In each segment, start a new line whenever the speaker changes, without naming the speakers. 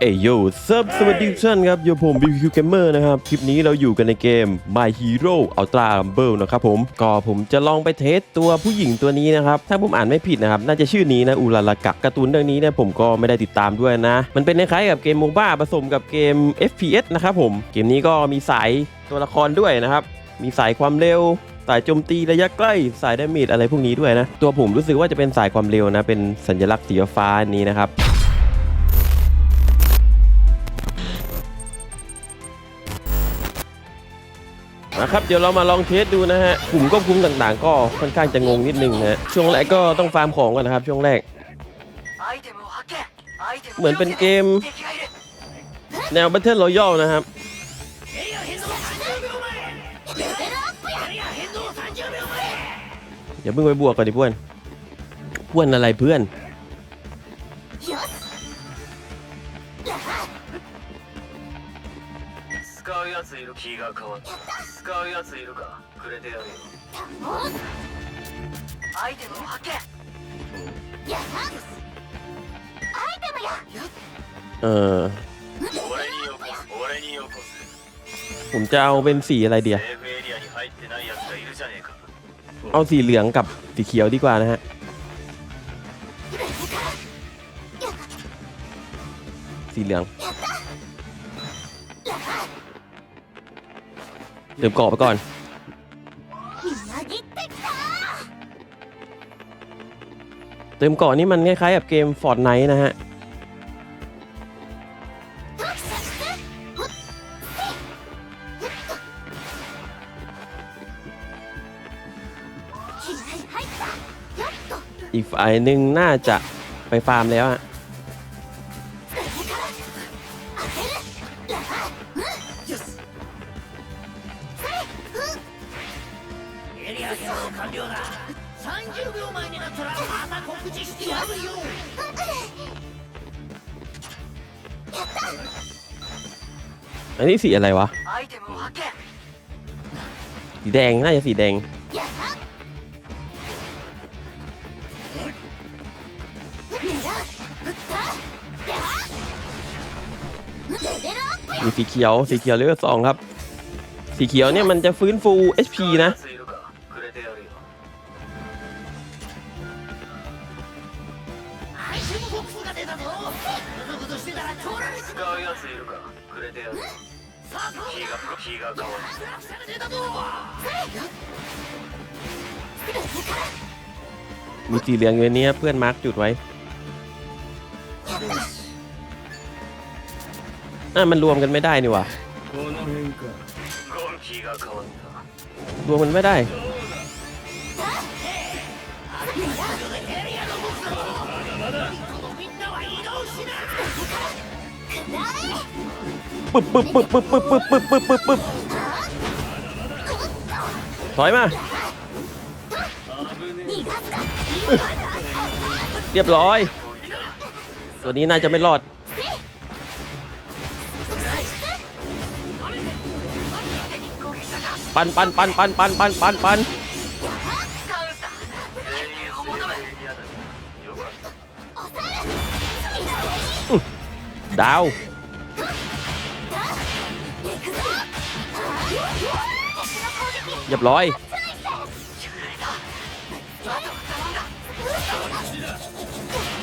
เอยโยซับสวัสดีทุกท่านครับอยู่ผม BBQ Gamer นะครับ คลิปนี้เราอยู่กันในเกม My Hero Ultra Rumble นะครับผม ก็ผมจะลองไปเทสตัวผู้หญิงตัวนี้นะครับ ถ้าผมอ่านไม่ผิดนะครับ น่าจะชื่อนี้นะอุลาลากะการ์ตูนเรื่องนี้เนี่ยผมก็ไม่ได้ติดตามด้วยนะ มันเป็นคล้ายๆกับเกมโมบ้าผสมกับเกม FPS นะครับผม เกมนี้ก็มีสายตัวละครด้วยนะครับ มีสายความเร็วสายโจมตีระยะใกล้สายดาเมจอะไรพวกนี้ด้วยนะ ตัวผมรู้สึกว่าจะเป็นสายความเร็วนะ เป็นสัญลักษณ์สีฟ้านี้นะครับ นะครับเดี๋ยวเรามาลองเทสดูนะฮะกลุ่มควบคุมต่างๆ ก็ค่อนข้างจะงงนิดนึงนะฮะช่วงแรกก็ต้องฟาร์มของก่อนนะครับ ช่วงแรก เหมือนเป็นเกม แนว Battle Royale นะครับ อย่าเพิ่งไปบวกก่อนดิเพื่อนเพื่อนอะไรเพื่อน
使うやついる気が変わった 使うやついるかくれてやるよ
アイテムを発見やっアイテムや
เออ
俺によこす俺によこす
ผมจะเอาเป็นสีอะไรเดีย
セーフエリアに入ってないやつがいるじゃねえか
เอาสีเหลืองกับสีเขียวดีกว่านะฮะ สีเหลืองเ ดื่มเกาะไปก่อน เติมเกาะนี่มันคล้ายๆกับเกม Fortnite นะฮะ อีกฝ่ายหนึ่งน่าจะไปฟาร์มแล้วอะ นนี้สีอะไรวะ สีแดง น่าจะสีแดง มีสีเขียว สีเขียวเลือดสองครับ สีเขียวเนี่ยมันจะฟื้นฟู HP นะ มีสีเหลืองอยู่นี้เพื่อนมาร์กจุดไว้อะมันรวมกันไม่ได้นี่ว่ะรวมมันไม่ได้ ปึ๊บปึ๊บปึ๊บปึ๊บปึ๊บปึ๊บปึ๊บปึ๊บปึ๊บถอยมา เรียบร้อย ตัวนี้น่าจะไม่รอด ปันปันปันปันปันปันปันปันดาวเรียบร้อย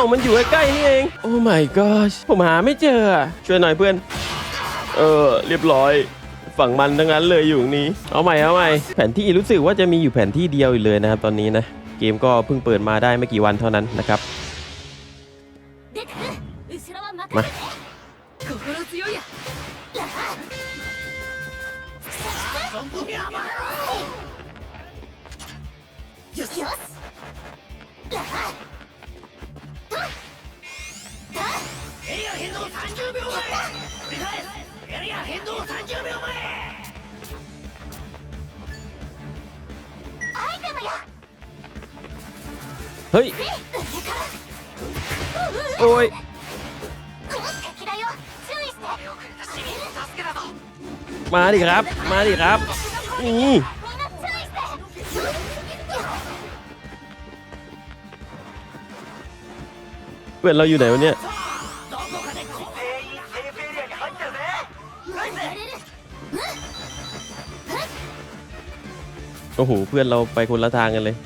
ามันอยู่ใกล้ๆนี่เอง โอ้ my gosh ผมหาไม่เจอ ช่วยหน่อยเพื่อน เออ เรียบร้อย ฝั่งมันทั้งนั้นเลยอยู่นี้ เอาใหม่เอาใหม่ แผนที่รู้สึกว่าจะมีอยู่แผนที่เดียวเลยนะครับตอนนี้นะ เกมก็เพิ่งเปิดมาได้ไม่กี่วันเท่านั้นนะครับ
มาよし
エリア変動30秒前繰り返すエリア変動30秒前
アイテムや
เฮ้ย โอ้ย
敵だよ注意して
มาดิครับ มาดิครับ นี่
みんな注意して
เพื่อนเราอยู่ไหนวะเนี่ย โอ้โหเพื่อนเราไปคนละทางกันเลย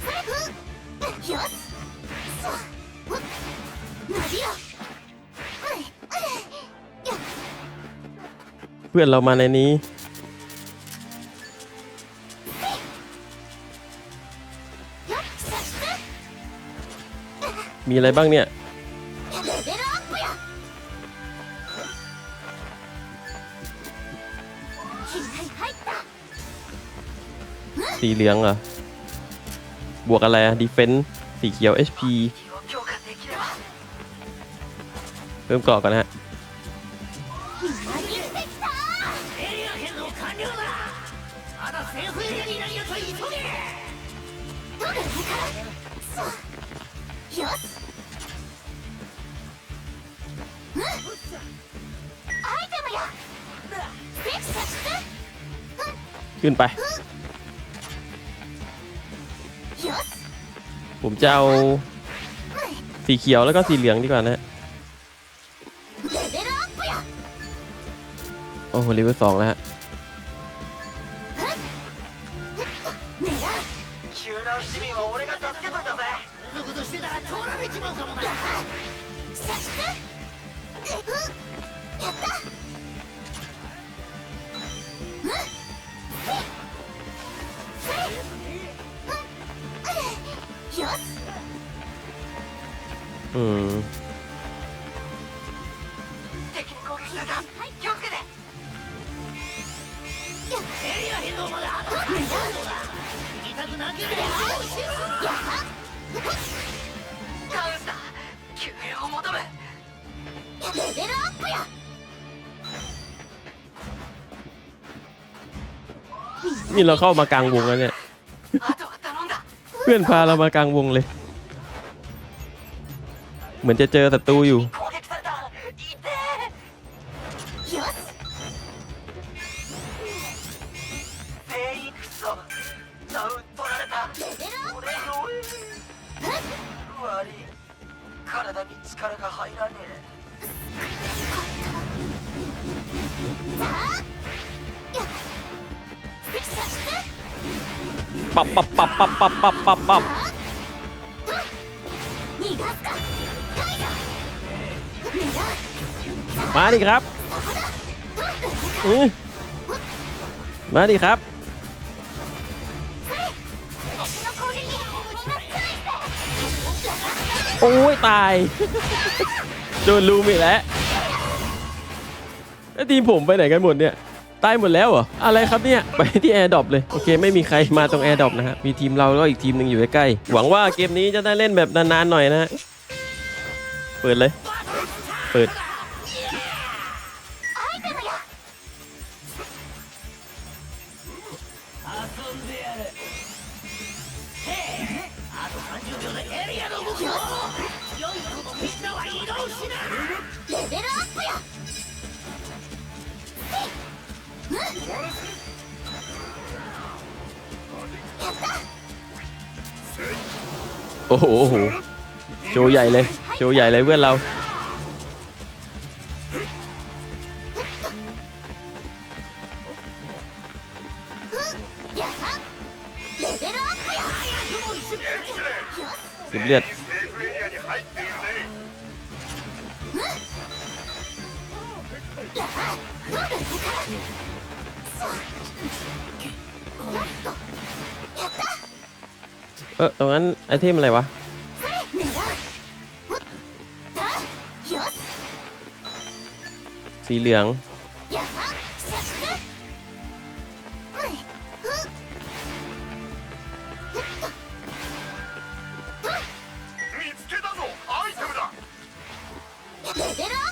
เพื่อนเรามาในนี้ มีอะไรบ้างเนี่ย สีเหลืองเหรอ บวกอะไรดีเฟนส์สีเขียว HP เพิ่มเกาะก่อนนะฮะขึ้นไป ผมจะเอาสีเขียวแล้วก็สีเหลืองดีกว่านะโอ้โหเลเวลสองแล้ว อืม
敵に攻撃された気をつけて
エリア変動まであと30秒だ痛くなければ用意してろ
ダウンした救援を求む
レベルアップや
นี่เราเข้ามากลางวงแล้วเนี่ย
あとは頼んだ
เพื่อนพาเรามากลางวงเลย เหมือนจะเจอศัตรูอยู่ ปับปับปับปับปับปับปับ มาดิครับมาดิครับ โอ้ยตาย โดนลูมอีกแล้วแล้วทีมผมไปไหนกันหมดเนี่ยตายหมดแล้วเหรอ อะไรครับเนี่ย ไปที่แอร์ดอปเลย โอเค ไม่มีใครมาตรงแอร์ดอปนะฮะ มีทีมเราแล้วอีกทีมหนึ่งอยู่ใกล้หวังว่าเกมนี้จะได้เล่นแบบนานๆหน่อยนะฮะ เปิดเลย เปิด โอ้โหโชว์ใหญ่เลยโชว์ใหญ่เลยเพื่อนเรา สิบเลือด เออตรงนั้นไอเทมอะไรวะสีเหลือง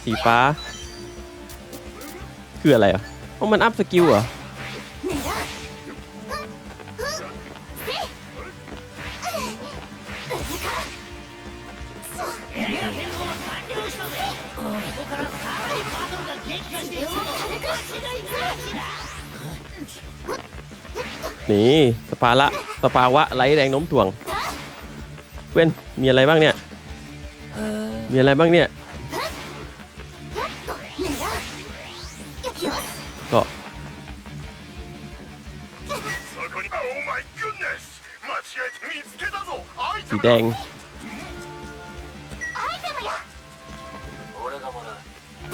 สีฟ้า คืออะไรอะมันอัพสกิลเหรอ นี่ สปาละสปาวะไหลแรงน้มถ่วง เว้นมีอะไรบ้างเนี่ย มีอะไรบ้างเนี่ยก็สีแดง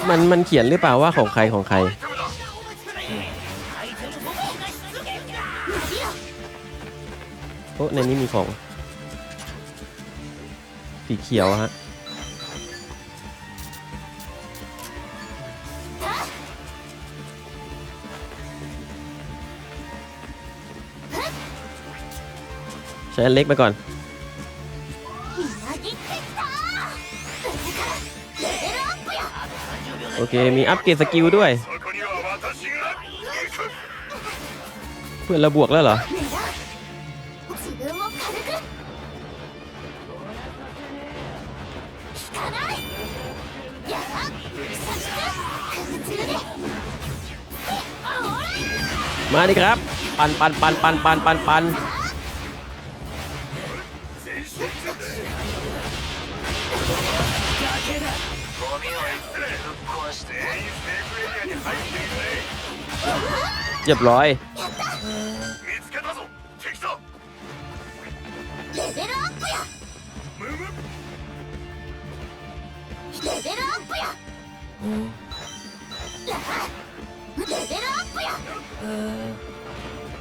มันมันเขียนหรือเปล่าว่าของใครของใคร โอ้ในนี้มีของ สีเขียวฮะใช้เล็กไปก่อน โอเค มีอัพเกรดสกิลด้วย เพื่อนระบวกแล้วเหรอ มาดิครับ ปันปันปันปันปันปันปัน
ปน
เรียบร้อย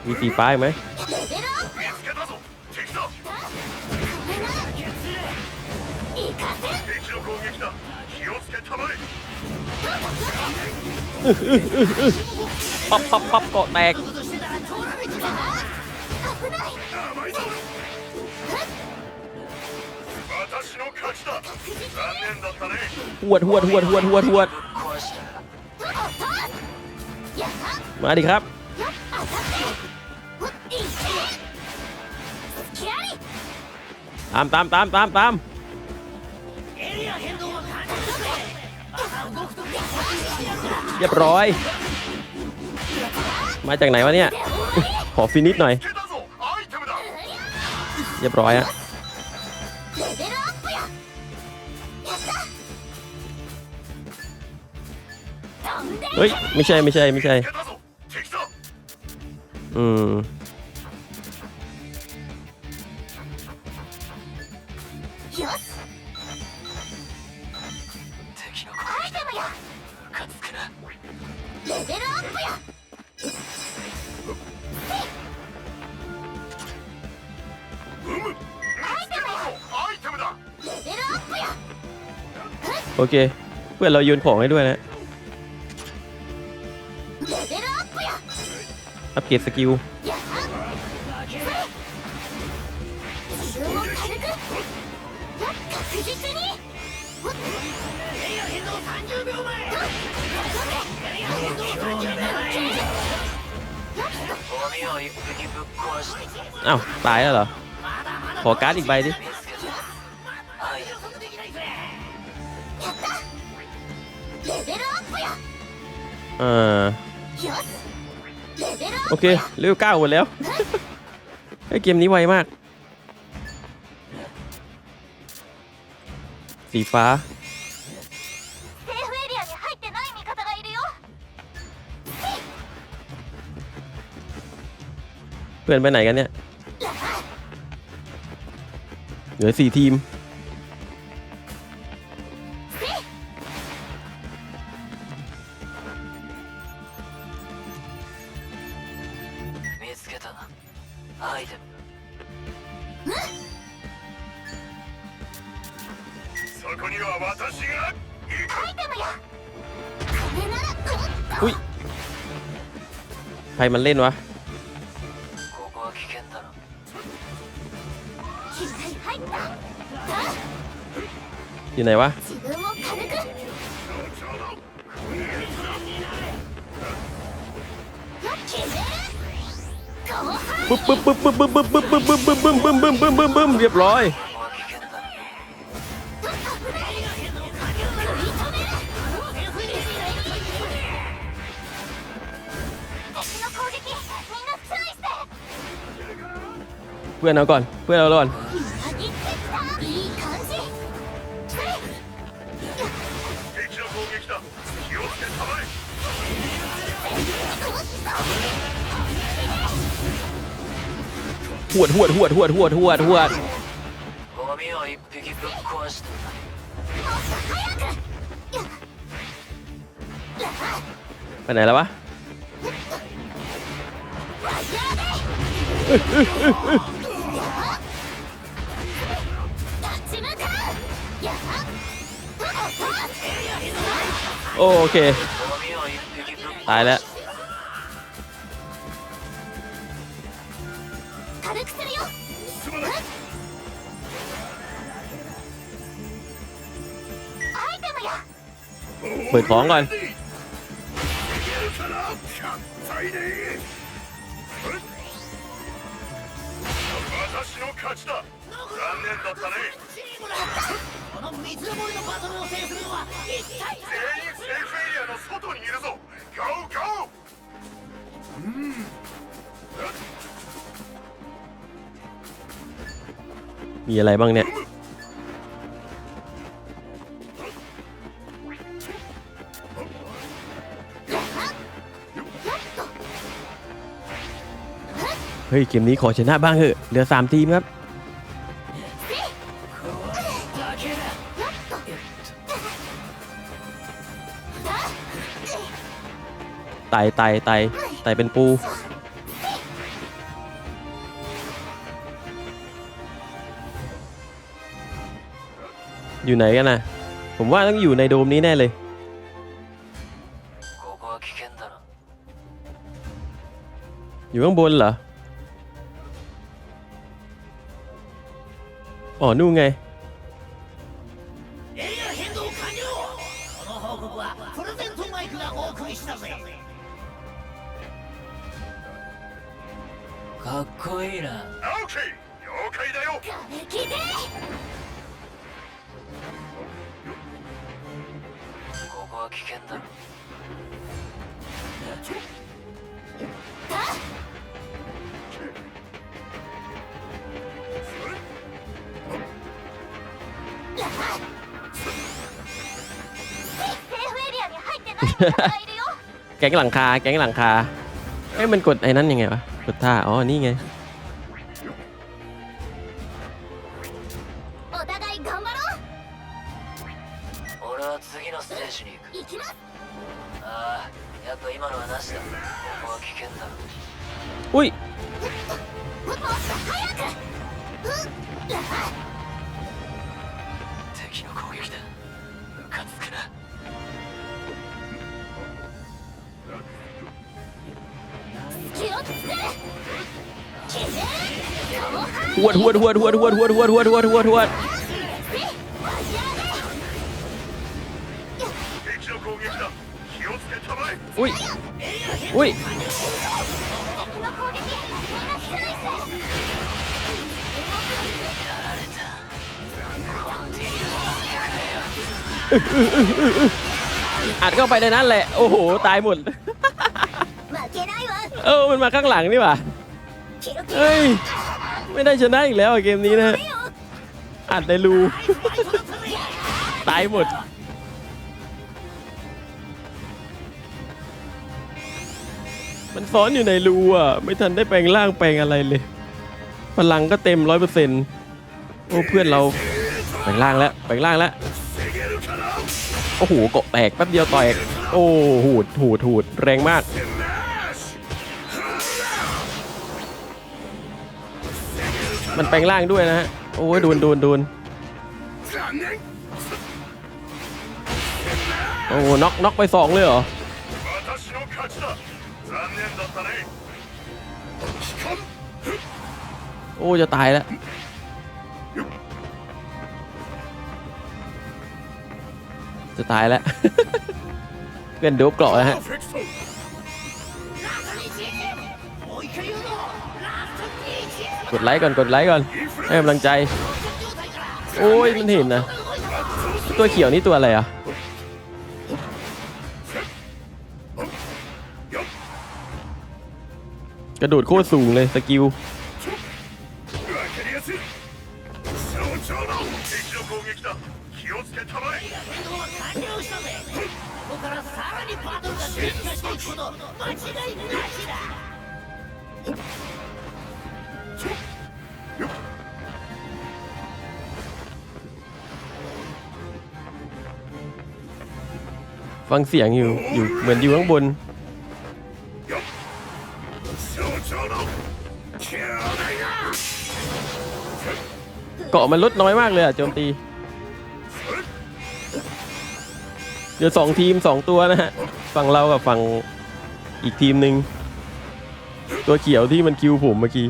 มีตีป้าไหม ปับปับอปป๊เกาะแตกหวดหวดหวดหวดหวดหวดมาดิครับตามตามตามตามตาม เรียบร้อย มาจากไหนวะเนี่ย ขอฟินิชหน่อย เรียบร้อยอะเฮ้ย ไม่ใช่ไม่ใช่ไม่ใช่ อืม โอเค เพื่อนเรายืนของให้ด้วยนะอัพเกรดสกิลอ้าว ตายแล้วเหรอ ขอการ์ดอีกใบดิ โอเคเร็วเก้าหมดแล้วไอเกมนี้ไวมาก สีฟ้า เพื่อนไปไหนกันเนี่ย เหลือสี่ทีม มันเล่นวะอยู่ไหนวะปึ๊บปึ๊บปึ๊บปึ๊บปึ๊บปึ๊บปึ๊บปึ๊บปึ๊บปึ๊บปึ๊บปึ๊บเรียบร้อย เพื่อนเอาก่อน เพื่อนเอาก่อน
裏切ってきたいい感じ
敵の攻撃だ気をつけたまえ
หวดหวดหวดหวดหวดหวดหวด
ゴミを一匹ぶっ壊して
ไปไหนแล้ววะ
โอ
โอเค ตายแล้วเปิดของก่อน
いけるかな再でいい私の勝ちだ残念だったね
チームラこの三つどもりのバトルを制するのは一体
全員セーフエリアの外にいるぞゴーゴー
มีอะไรบ้างเนี่ย เ ฮ้ยเกมนี้ขอชนะบ้างเถอะเหลือ 3 ทีมครับไต่ไต่ไต่ไต่เป็นปู อยู่ไหนกันนะผมว่าต้องอยู่ในโดมนี้แน่เลยอยู่ข้างบนเหรอ อ๋อนู่นไง ก๊งหลังคา แก๊งหลังคาเอ้ยมันกดไอ้นั้นยังไงวะ กดท่า อ๋อ นี่ไง
お互い頑張ろ
俺は次のステージに行く
う行きます
ああやっぱ今のはなしだここは危険だ
อุ้ย หวดหวดหวดหวดหวดหวดหวดหวดหวดหวดหวดอุ้ยอุ้ยอัดเข้าไปในนั้นแหละ โอ้โห ตายหมด เออ มันมาข้างหลังนี่ว่าเฮ้ย ไม่ได้ชนะอีกแล้วอะเกมนี้นะอัดในรู ตายหมด มันซ้อนอยู่ในรูอะ ไม่ทันได้แปลงร่างแปลงอะไรเลย พลังก็เต็มร้อยเปอร์เซ็นต์โอ้เพื่อนเราแปลงร่างแล้วแปลงร่างแล้ว โอ้โหเกาะแตกแป๊บเดียวแตก โอ้โหดหูดหูดแรงมาก มันแปลงร่างด้วยนะฮะ โอ้ยดูนดูนดูนโอ้น็อกน็อกไปสองเลยเหรอโอ้จะตายแล้วจะตายแล้ว เป็นเดี๋ยเกรอะนะฮะ กดไลค์ก่อนกดไลค์ก่อนให้กำลังใจ โอ้ยมันเห็นนะ ตัวเขียวนี่ตัวอะไรอะกระโดดโคตรสูงเลยสกิล ฟังเสียงอยู่อยู่เหมือนอยู่ข้างบน เกาะมันลดน้อยมากเลยอะโจมตีเดี๋ยวสองทีมสองตัวนะฮะฝั่งเรากับฝั่งอีกทีมหนึ่งตัวเขียวที่มันคิวผมเมื่อกี้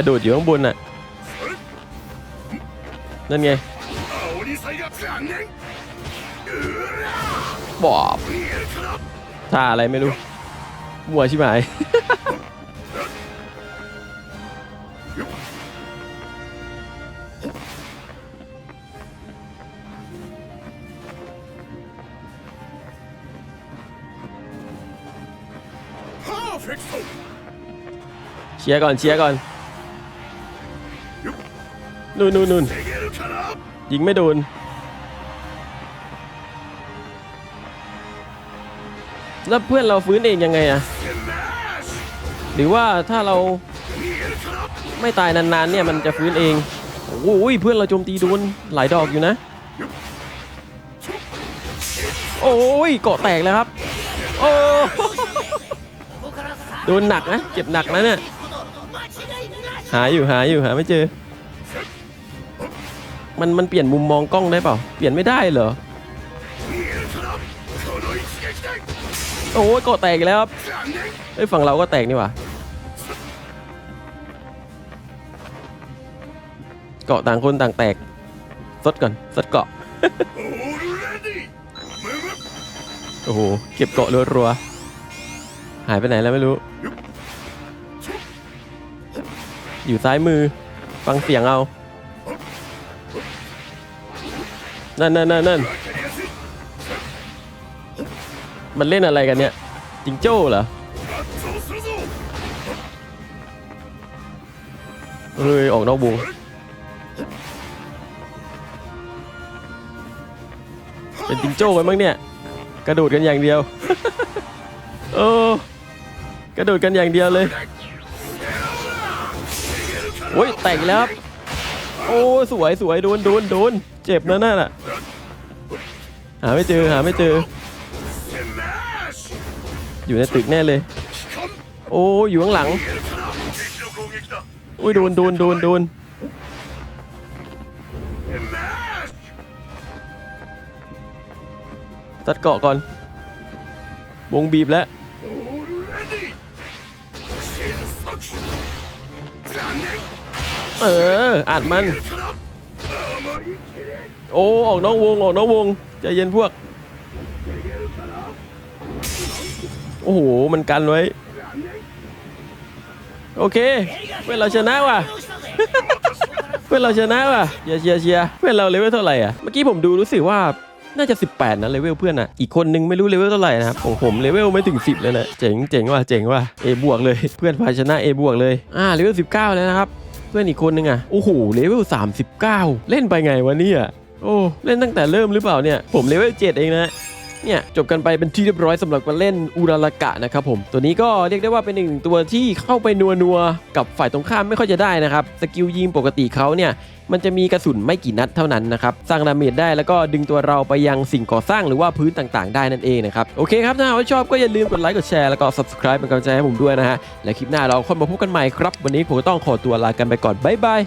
กระโดดอยู่ข้างบนน่ะ นั่นไงบอบท่าอะไรไม่รู้มัวใช่ไหมเชียร์ก่อนเชียร์ก่อน นู่นนู่นนู่นยิงไม่โดน แล้วเพื่อนเราฟื้นเองยังไงอะหรือว่าถ้าเราไม่ตายนานๆเนี่ยมันจะฟื้นเอง โอ้ยเพื่อนเราโจมตีโดนหลายดอกอยู่นะ โอ้ยเกาะแตกแล้วครับ โอ้โดนหนักนะ เจ็บหนักนะเนี่ย หายอยู่หายอยู่หาไม่เจอ มันมันเปลี่ยนมุมมองกล้องได้เปล่า เปลี่ยนไม่ได้เหรอ โอ้ยก็แตกแล้วครับไอ้ฝั่งเราก็แตกนี่หว่าเกาะต่างคนต่างแตกซดก่อนซดเกาะ โอ้โห เก็บเกาะรัวๆ หายไปไหนแล้วไม่รู้ อยู่ซ้ายมือ ฟังเสียงเอา นั่นนั่นนั่นนั่นมันเล่นอะไรกันเนี่ยจิงโจ้เหรอเลยออกนอกวงเป็นจิงโจ้กันมั้งเนี่ย กระโดดกันอย่างเดียวโอ้กระโดดกันอย่างเดียวเลยโอ้ยแตกแล้วโอ้สวยสวยโดนโดนโดนเจ็บนะนั่นอะ หาไม่เจอหาไม่เจอ อยู่ในตึกแน่เลย โอ้อยู่ข้างหลังอุ้ยโดนโดนโดนโดนตัดเกาะก่อน วงบีบแล้วเอออัดมัน โอ้ออกนอกวงออกนอกวงใจเย็นพวก โอ้โห มันกันไว้ โอเค เพื่อนเราชนะว่ะ เพื่อนเราชนะว่ะเชียร์เชียร์เชียร์เพื่อนเราเลเวลเท่าไหร่อะ เมื่อกี้ผมดูรู้สึกว่าน่าจะ 18 นะเลเวลเพื่อนอะอีกคนนึงไม่รู้เลเวลเท่าไหร่นะครับของผมเลเวลไม่ถึง 10 เลยนะ เจ๋งเจ๋งว่ะเจ๋งว่ะ A บวกเลย เพื่อนพาชนะ A บวกเลย อ่าเลเวล19 แล้วนะครับ เพื่อนอีกคนนึงอะโอ้โหเลเวล39 เล่นไปไงวะเนี่ย โอ้เล่นตั้งแต่เริ่มหรือเปล่าเนี่ยผมเลเวล7เองนะเนี่ยจบกันไปเป็นที่เรียบร้อยสำหรับการเล่นอุรารากะนะครับผม ตัวนี้ก็เรียกได้ว่าเป็นหนึ่งตัวที่เข้าไปนัวนัวๆกับฝ่ายตรงข้ามไม่ค่อยจะได้นะครับ สกิลยิงปกติเขาเนี่ย มันจะมีกระสุนไม่กี่นัดเท่านั้นนะครับ สร้างดาเมจได้แล้วก็ดึงตัวเราไปยังสิ่งก่อสร้างหรือว่าพื้นต่างๆ ได้นั่นเองนะครับ โอเคครับ ถ้าหากว่าชอบก็อย่าลืมกดไลค์กดแชร์แล้วก็ subscribe เป็นกำลังใจให้ผมด้วยนะฮะและคลิปหน้าเราค่อยมาพบกันใหม่ครับ วันนี้ผมก็ต้องขอตัวลากันไปก่อนบ๊ายบาย